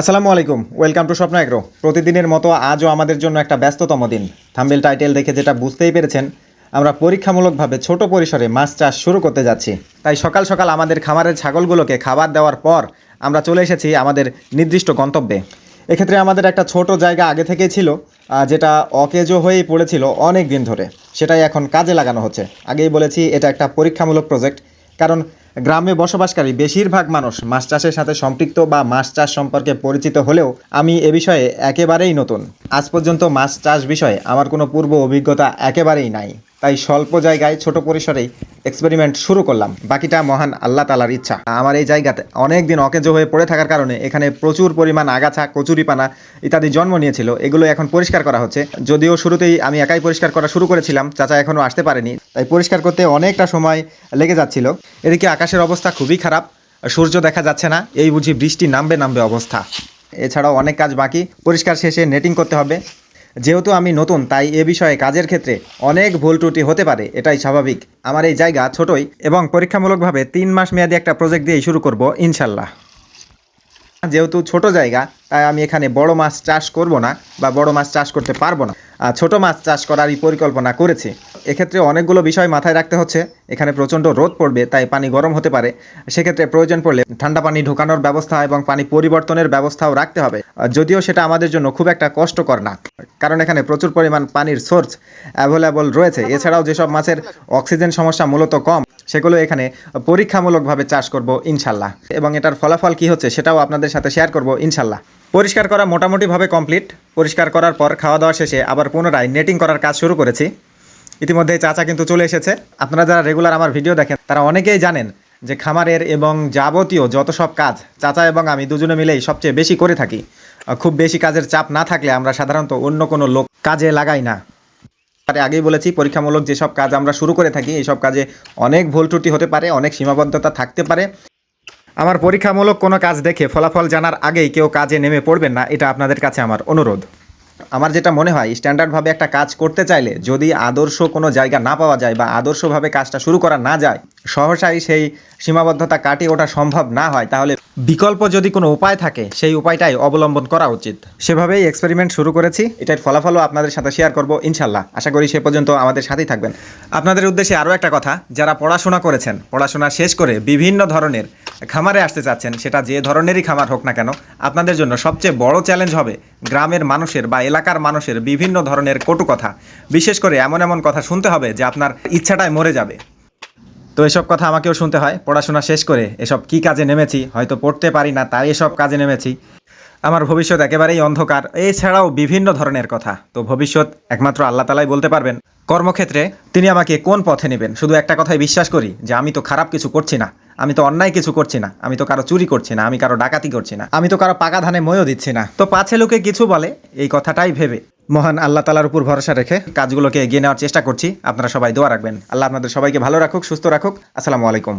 আসসালামু আলাইকুম। Welcome to Swapno agro. প্রতিদিনের মতো আজও আমাদের জন্য একটা ব্যস্ততম দিন। থাম্বেল টাইটেল দেখে যেটা বুঝতেই পেরেছেন, আমরা পরীক্ষামূলকভাবে ছোট পরিসরে মাছ চাষ শুরু করতে যাচ্ছি। তাই সকাল সকাল আমাদের খামারের ছাগলগুলোকে খাবার দেওয়ার পর আমরা চলে এসেছি আমাদের নির্দিষ্ট গন্তব্যে। এক্ষেত্রে আমাদের একটা ছোট জায়গা আগে থেকেই ছিল যেটা অকেজো হয়েই পড়েছিল অনেক দিন ধরে। সেটাই এখন কাজে লাগানো হচ্ছে। আগেই বলেছি, এটা একটা পরীক্ষামূলক প্রজেক্ট। কারণ গ্রামে বসবাসকারী বেশিরভাগ মানুষ মাছ চাষের সাথে সম্পৃক্ত বা মাছ চাষ সম্পর্কে পরিচিত হলেও আমি এ বিষয়ে একেবারেই নতুন। আজ পর্যন্ত মাছ চাষ বিষয়ে আমার কোনো পূর্ব অভিজ্ঞতা একেবারেই নাই। তাই স্বল্প জায়গায় ছোট পরিসরেই এক্সপেরিমেন্ট শুরু করলাম। বাকিটা মহান আল্লাহ তালার ইচ্ছা। আমার এই জায়গাতে অনেক দিন অকেজো হয়ে পড়ে থাকার কারণে এখানে প্রচুর পরিমাণ আগাছা, কচুরিপানা ইত্যাদি জন্ম নিয়েছিল। এগুলো এখন পরিষ্কার করা হচ্ছে। যদিও শুরুতেই আমি একাই পরিষ্কার করা শুরু করেছিলাম, চাচা এখনও আসতে পারেনি। তাই পরিষ্কার করতে অনেকটা সময় লেগে যাচ্ছিল। এদিকে আকাশের অবস্থা খুবই খারাপ। সূর্য দেখা যাচ্ছে না। এই বুঝি বৃষ্টি নামবে নামবে অবস্থা। এছাড়াও অনেক কাজ বাকি। পরিষ্কার শেষে নেটিং করতে হবে। যেহেতু আমি নতুন, তাই এ বিষয়ে কাজের ক্ষেত্রে অনেক ভুল ত্রুটি হতে পারে, এটাই স্বাভাবিক। আমার এই জায়গা ছোটই এবং পরীক্ষামূলকভাবে তিন মাস মেয়াদী একটা প্রজেক্ট দিয়ে শুরু করব, ইনশাল্লাহ। যেহেতু ছোট জায়গা, তাই আমি এখানে বড় মাছ চাষ করব না বা বড় মাছ চাষ করতে পারব না। ছোট মাছ চাষ করারই পরিকল্পনা করেছি। এক্ষেত্রে অনেকগুলো বিষয় মাথায় রাখতে হচ্ছে। এখানে প্রচণ্ড রোদ পড়বে, তাই পানি গরম হতে পারে। সেক্ষেত্রে প্রয়োজন পড়লে ঠান্ডা পানি ঢোকানোর ব্যবস্থা এবং পানি পরিবর্তনের ব্যবস্থাও রাখতে হবে। যদিও সেটা আমাদের জন্য খুব একটা কষ্টকর না, কারণ এখানে প্রচুর পরিমাণ পানির সোর্স অ্যাভেলেবল রয়েছে। এছাড়াও যেসব মাছের অক্সিজেন সমস্যা মূলত কম, সেগুলো এখানে পরীক্ষামূলকভাবে চাষ করব, ইনশাল্লাহ। এবং এটার ফলাফল কি হচ্ছে সেটাও আপনাদের সাথে শেয়ার করব, ইনশাল্লাহ। পরিষ্কার করা মোটামুটিভাবে কমপ্লিট। পরিষ্কার করার পর খাওয়া দাওয়া শেষে আবার পুনরায় নেটিং করার কাজ শুরু করেছি। ইতিমধ্যে চাচা কিন্তু চলে এসেছে। আপনারা যারা রেগুলার আমার ভিডিও দেখেন, তারা অনেকেই জানেন যে খামারের এবং যাবতীয় যত সব কাজ চাচা এবং আমি দুজনে মিলেই সবচেয়ে বেশি করে থাকি। খুব বেশি কাজের চাপ না থাকলে আমরা সাধারণত অন্য কোনো লোক কাজে লাগাই না। আরে আগেই বলেছি, পরীক্ষামূলক যেসব কাজ আমরা শুরু করে থাকি, এইসব কাজে অনেক ভুল ত্রুটি হতে পারে, অনেক সীমাবদ্ধতা থাকতে পারে। আমার পরীক্ষামূলক কোনো কাজ দেখে ফলাফল জানার আগেই কেউ কাজে নেমে পড়বেন না, এটা আপনাদের কাছে আমার অনুরোধ। আমার যেটা মনে হয়, স্ট্যান্ডার্ডভাবে একটা কাজ করতে চাইলে যদি আদর্শ কোনো জায়গা না পাওয়া যায় বা আদর্শভাবে কাজটা শুরু করা না যায়, সহসাই সেই সীমাবদ্ধতা কাটিয়ে ওঠা সম্ভব না হয়, তাহলে বিকল্প যদি কোনো উপায় থাকে, সেই উপায়টাই অবলম্বন করা উচিত। সেভাবেই এক্সপেরিমেন্ট শুরু করেছি, এটার ফলাফলও আপনাদের সাথে শেয়ার করব ইনশাল্লাহ। আশা করি সে পর্যন্ত আমাদের সাথেই থাকবেন। আপনাদের উদ্দেশ্যে আরও একটা কথা, যারা পড়াশোনা করেছেন, পড়াশোনা শেষ করে বিভিন্ন ধরনের খামারে আসতে চাচ্ছেন, সেটা যে ধরনেরই খামার হোক না কেন, আপনাদের জন্য সবচেয়ে বড় চ্যালেঞ্জ হবে গ্রামের মানুষের বা এলাকার মানুষের বিভিন্ন ধরনের কটু কথা। বিশেষ করে এমন এমন কথা শুনতে হবে যে আপনার ইচ্ছাটাই মরে যাবে। তো এসব কথা আমাকেও শুনতে হয়। পড়াশোনা শেষ করে এসব কি কাজে নেমেছি, হয়তো পড়তে পারি না, তাই এসব কাজে নেমেছি। আমার ভবিষ্যৎ একেবারেই অন্ধকার। এছাড়াও বিভিন্ন ধরনের কথা। তো ভবিষ্যৎ একমাত্র আল্লাহ তালাই বলতে পারবেন। কর্মক্ষেত্রে তিনি আমাকে কোন পথে নেবেন? শুধু একটা কথাই বিশ্বাস করি যে আমি তো খারাপ কিছু করছি না। আমি তো অন্যায় কিছু করছি না, আমি তো কারও চুরি করছি না, আমি কারও ডাকাতি করছি না, আমি তো কারও পাকা ধানে ময়ও দিচ্ছি না। তো পাছে লোকে কিছু বলে, এই কথাটাই ভেবে। মহান আল্লাহ তালার উপর ভরসা রেখে কাজগুলোকে এগিয়ে নেওয়ার চেষ্টা করছি। আপনারা সবাই দোয়া রাখবেন। আল্লাহ আপনাদের সবাইকে ভালো রাখুক, সুস্থ রাখুক। আসসালামু আলাইকুম।